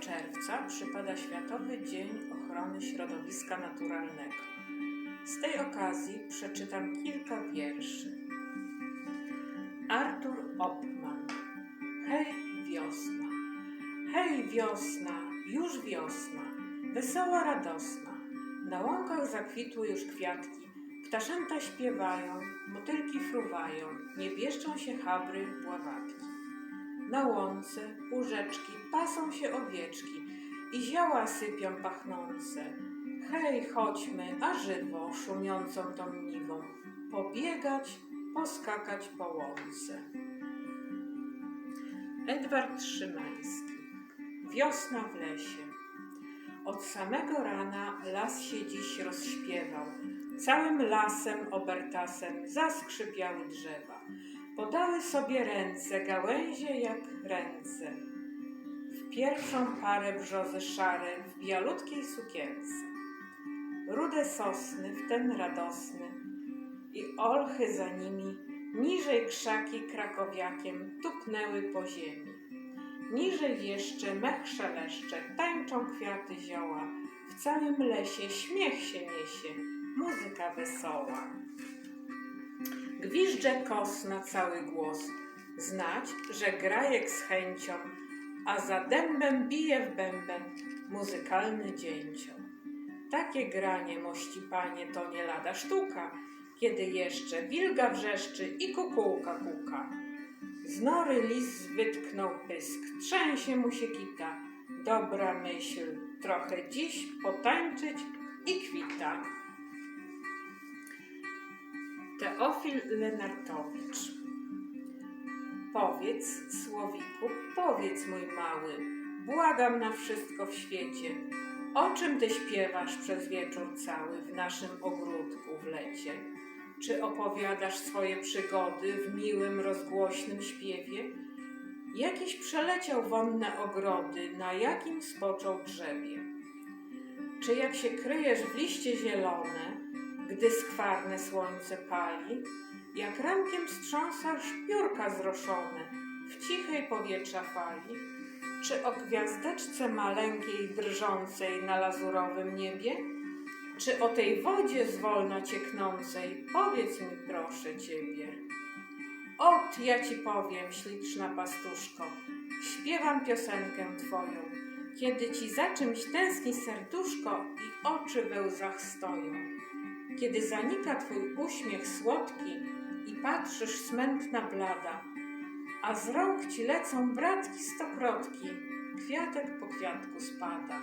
czerwca przypada Światowy Dzień Ochrony Środowiska Naturalnego. Z tej okazji przeczytam kilka wierszy. Artur Oppman. Hej, wiosna. Hej, wiosna, już wiosna, wesoła, radosna. Na łąkach zakwitły już kwiatki, ptaszęta śpiewają, motylki fruwają, nie bieszczą się chabry, bławatki. Łące, u rzeczki pasą się owieczki i zioła sypią pachnące. Hej, chodźmy, a żywo, szumiącą tą niwą, pobiegać, poskakać po łące. Edward Szymański Wiosna w lesie Od samego rana las się dziś rozśpiewał. Całym lasem, obertasem zaskrzypiały drzewa. Podały sobie ręce, gałęzie jak ręce. W pierwszą parę brzozy szare w bialutkiej sukience. Rude sosny w ten radosny i olchy za nimi, niżej krzaki krakowiakiem tupnęły po ziemi. Niżej jeszcze mech szeleszcze, tańczą kwiaty zioła, w całym lesie śmiech się niesie, muzyka wesoła. Gwiżdże kos na cały głos, znać, że grajek z chęcią, a za dębem bije w bęben muzykalny dzięcioł. Takie granie, mości panie, to nie lada sztuka, kiedy jeszcze wilga wrzeszczy i kukułka kuka. Z nory lis wytknął pysk, trzęsie mu się kita. Dobra myśl, trochę dziś potańczyć Teofil Lenartowicz Powiedz, Słowiku, powiedz mój mały, błagam na wszystko w świecie, o czym ty śpiewasz przez wieczór cały w naszym ogródku w lecie? Czy opowiadasz swoje przygody w miłym, rozgłośnym śpiewie? Jakiś przeleciał wonne ogrody, na jakim spoczął drzewie? Czy jak się kryjesz w liście zielone, gdy skwarne słońce pali, jak rankiem strząsasz piórka zroszone w cichej powietrza fali? Czy o gwiazdeczce maleńkiej drżącej na lazurowym niebie? Czy o tej wodzie zwolna cieknącej? Powiedz mi proszę Ciebie. Ot, ja Ci powiem, śliczna pastuszko, śpiewam piosenkę Twoją, kiedy Ci za czymś tęskni serduszko i oczy we łzach stoją. Kiedy zanika Twój uśmiech słodki i patrzysz smętna blada, a z rąk Ci lecą bratki stokrotki, kwiatek po kwiatku spada.